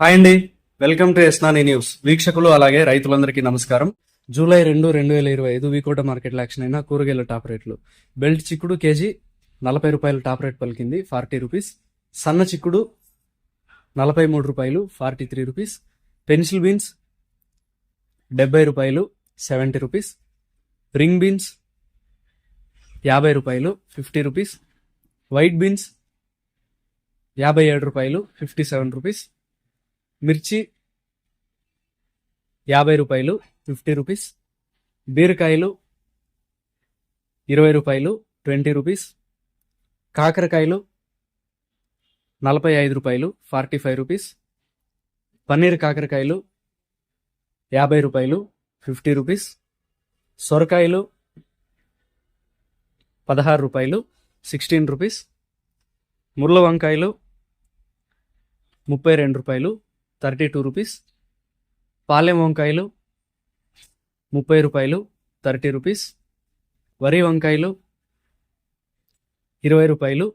Hi అండి. Welcome to ఎస్నాని news. వీక్షకులు అలాగే రైతులందరికీ నమస్కారం. జూలై రెండు రెండు వేల ఇరవై ఐదు వీకోట మార్కెట్ యాక్షన్ అయిన కూరగాయల టాప్ రేట్లు. బెల్ట్ చిక్కుడు కేజీ నలభై రూపాయలు టాప్ రేట్ పలికింది ఫార్టీ రూపీస్. సన్న చిక్కుడు నలభై మూడు రూపాయలు forty three rupees. Pencil beans డెబ్బై రూపాయలు సెవెంటీ రూపీస్. రింగ్ బీన్స్ యాభై రూపాయలు ఫిఫ్టీ రూపీస్. వైట్ బీన్స్ యాభై ఏడు రూపాయలు ఫిఫ్టీ సెవెన్ రూపీస్. మిర్చి యాభై రూపాయలు ఫిఫ్టీ రూపీస్. బీరకాయలు ఇరవై రూపాయలు ట్వంటీ రూపీస్. కాకరకాయలు నలభై ఐదు రూపాయలు ఫార్టీ ఫైవ్ రూపీస్. పన్నీర్ కాకరకాయలు యాభై రూపాయలు ఫిఫ్టీ రూపీస్. సొరకాయలు పదహారు రూపాయలు సిక్స్టీన్ రూపీస్. ముర్ల వంకాయలు ముప్పై రెండు రూపాయలు థర్టీ టూ రూపీస్. పాలెం వంకాయలు ముప్పై రూపాయలు థర్టీ రూపీస్. వరి వంకాయలు ఇరవై రూపాయలు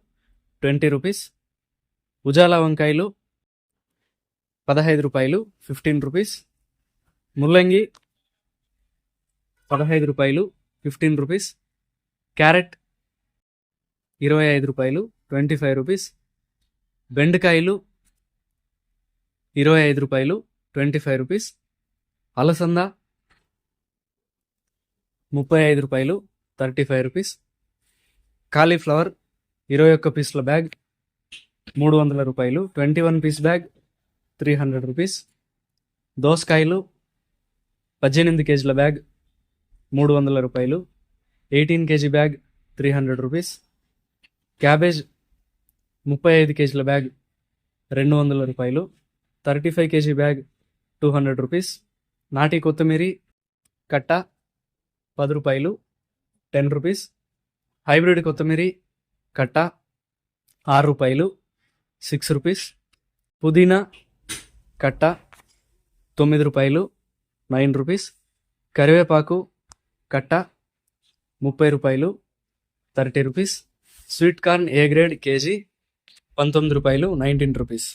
ట్వంటీ రూపీస్. ఉజాలా వంకాయలు పదహైదు రూపాయలు ఫిఫ్టీన్ రూపీస్. ముల్లంగి పదహైదు రూపాయలు ఫిఫ్టీన్ రూపీస్. క్యారెట్ ఇరవై ఐదు రూపాయలు ట్వంటీ ఫైవ్ రూపీస్. బెండకాయలు ఇరవై ఐదు రూపాయలు ట్వంటీ ఫైవ్ రూపీస్. అలసంద ముప్పై ఐదు రూపాయలు థర్టీ ఫైవ్ రూపీస్. కాలీఫ్లవర్ ఇరవై ఒక్క పీసుల బ్యాగ్ మూడు వందల రూపాయలు twenty one piece bag three hundred rupees. దోసకాయలు పద్దెనిమిది కేజీల బ్యాగ్ మూడు వందల రూపాయలు eighteen KG bag three hundred rupees. Cabbage ముప్పై ఐదు కేజీల బ్యాగ్ రెండు వందల రూపాయలు thirty five KG bag two hundred rupees. నాటి కొత్తిమీరి కట్ట పది రూపాయలు టెన్ రూపీస్. హైబ్రిడ్ కొత్తిమీరి కట్ట ఆరు రూపాయలు సిక్స్ రూపీస్. పుదీనా కట్ట తొమ్మిది రూపాయలు నైన్ రూపీస్. కరివేపాకు కట్ట ముప్పై రూపాయలు thirty rupees. Sweet corn A grade KG పంతొమ్మిది రూపాయలు నైన్టీన్ రూపీస్.